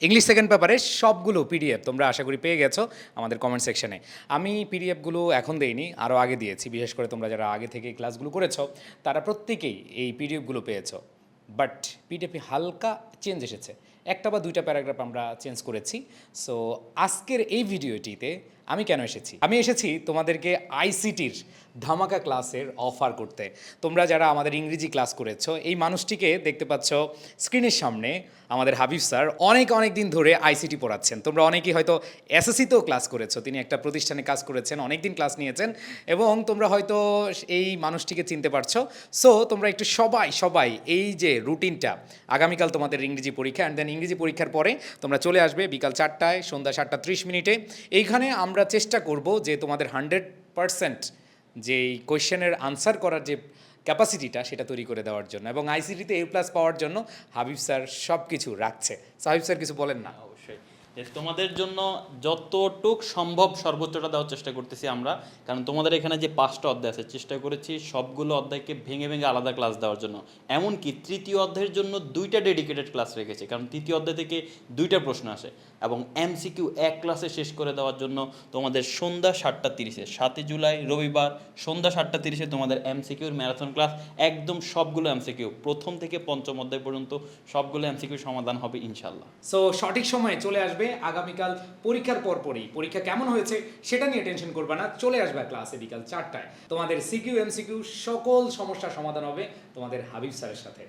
English second পেপারে সবগুলো PDF তোমরা আশা করি পেয়ে গেছো আমাদের কমেন্ট সেকশনে আমি পিডিএফগুলো এখন দেইনি আরও আগে দিয়েছি, বিশেষ করে তোমরা যারা আগে থেকে ক্লাসগুলো করেছ, তারা প্রত্যেকেই এই পিডিএফগুলো পেয়েছ। বাট পিডিএফে হালকা চেঞ্জ এসেছে। একটা বা দুইটা প্যারাগ্রাফ আমরা চেঞ্জ করেছি। সো আজকের এই ভিডিওটিতে আমি কেন এসেছি? আমি এসেছি তোমাদেরকে আইসিটির ধামাকা ক্লাসের অফার করতে। তোমরা যারা আমাদের ইংরেজি ক্লাস করেছ, এই মানুষটিকে দেখতে পাচ্ছ স্ক্রিনের সামনে আমাদের হাবিব স্যার অনেক অনেক দিন ধরে আইসিটি পড়াচ্ছেন। তোমরা অনেকেই হয়তো এসএসসিতেও ক্লাস করেছ, তিনি একটা প্রতিষ্ঠানে কাজ করেছেন, অনেক দিন ক্লাস নিয়েছেন এবং তোমরা হয়তো এই মানুষটিকে চিনতে পারছ। সো তোমরা একটু সবাই সবাই এই যে রুটিনটা, আগামীকাল তোমাদের ইংরেজি পরীক্ষা অ্যান্ড দেন ইংরেজি পরীক্ষার পরে তোমরা চলে আসবে বিকাল চারটায়, সন্ধ্যা সাতটা ত্রিশ মিনিটে। এইখানে আমরা চেষ্টা করব যে তোমাদের হান্ড্রেড পারসেন্ট যেই কোয়েশ্চেনের আনসার করার যে ক্যাপাসিটিটা সেটা তৈরি করে দেওয়ার জন্য এবং আইসিটিতে এ প্লাস পাওয়ার জন্য হাবিব স্যার সব কিছু রাখছে। সাহিব স্যার কিছু বলেন না? অবশ্যই। তোমাদের জন্য যতটুক সম্ভব সর্বোচ্চটা দেওয়ার চেষ্টা করতেছি আমরা। কারণ তোমাদের এখানে যে পাঁচটা অধ্যায় আছে, চেষ্টা করেছি সবগুলো অধ্যায়কে ভেঙে ভেঙে আলাদা ক্লাস দেওয়ার জন্য। এমনকি তৃতীয় অধ্যায়ের জন্য দুইটা ডেডিকেটেড ক্লাস রেখেছি, কারণ তৃতীয় অধ্যায় থেকে দুইটা প্রশ্ন আসে এবং এমসিকিউ এক ক্লাসে শেষ করে দেওয়ার জন্য তোমাদের সন্ধ্যা সাতটা তিরিশে, সাতই জুলাই, রবিবার সন্ধ্যা সাতটা তিরিশে তোমাদের এমসিকিউর ম্যারাথন ক্লাস একদম সবগুলো এমসিকিউ প্রথম থেকে পঞ্চম অধ্যায় পর্যন্ত সবগুলো এমসিকিউ সমাধান হবে ইনশাল্লাহ সো সঠিক সময়ে চলে আসবে আগামীকাল পরীক্ষার পর পরপরই। পরীক্ষা কেমন হয়েছে সেটা নিয়ে টেনশন করবে না, চলে আসবে ক্লাসে বিকাল চারটায়। তোমাদের সিকিউ, এমসিকিউ, সকল সমস্যার সমাধান হবে তোমাদের হাবিব স্যারের সাথে।